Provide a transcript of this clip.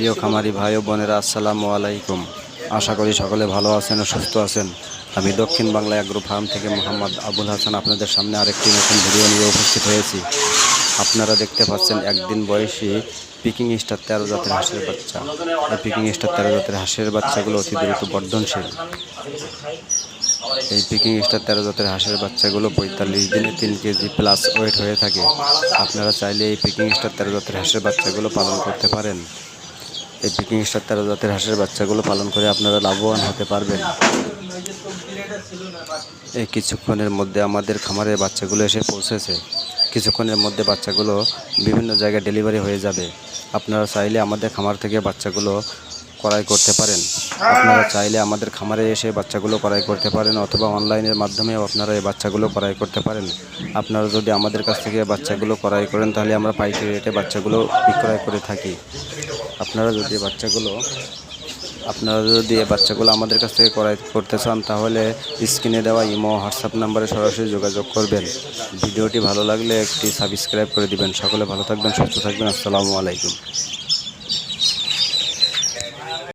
প্রিয় খামারি ভাই ও বোনেরা, আসসালামু আলাইকুম। আশা করি সকলে ভালো আছেন ও সুস্থ আছেন। আমি দক্ষিণ বাংলা অ্যাগ্রো ফার্ম থেকে মোহাম্মদ আবুল হাসান আপনাদের সামনে আরেকটি নতুন ভিডিও নিয়ে উপস্থিত হয়েছি। আপনারা দেখতে পাচ্ছেন একদিন বয়সী পিকিং স্টার তেরো জাতের হাঁসের বাচ্চা। এই পিকিং স্টার তেরো জাতের হাঁসের বাচ্চাগুলো অতি দ্রুত বর্ধনশীল। এই পিকিং স্টার তেরো জাতের হাঁসের বাচ্চাগুলো পঁয়তাল্লিশ দিনে তিন কেজি প্লাস ওয়েট হয়ে থাকে। আপনারা চাইলে এই পিকিং স্টার তেরো জাতের হাঁসের বাচ্চাগুলো পালন করতে পারেন। এই পিকিং স্টার তেরো জাতের হাঁসের বাচ্চাগুলো পালন করে আপনারা লাভবান হতে পারবেন। এই কিছুক্ষণের মধ্যে আমাদের খামারের বাচ্চাগুলো এসে পৌঁছেছে। কিছুক্ষণের মধ্যে বাচ্চাগুলো বিভিন্ন জায়গায় ডেলিভারি হয়ে যাবে। আপনারা চাইলে আমাদের খামার থেকে বাচ্চাগুলো ক্রয় করতে পারেন। আপনারা চাইলে আমাদের খামারে এসে বাচ্চাগুলো ক্রয় করতে পারেন অথবা অনলাইনের মাধ্যমেও আপনারা এই বাচ্চাগুলো ক্রয় করতে পারেন। আপনারা যদি আমাদের কাছ থেকে বাচ্চাগুলো ক্রয় করেন, তাহলে আমরা পাইকারি রেটে বাচ্চাগুলো বিক্রয় করে থাকি। আপনারা যদি বাচ্চাগুলো, আপনারা যদি এই বাচ্চাগুলো আমাদের কাছ থেকে ক্রয় করতে চান, তাহলে স্ক্রিনে দেওয়া ইমো, হোয়াটসঅ্যাপ নাম্বারে সরাসরি যোগাযোগ করবেন। ভিডিওটি ভালো লাগলে একটি সাবস্ক্রাইব করে দিবেন। সকলে ভালো থাকবেন, সুস্থ থাকবেন। আসসালামু আলাইকুম।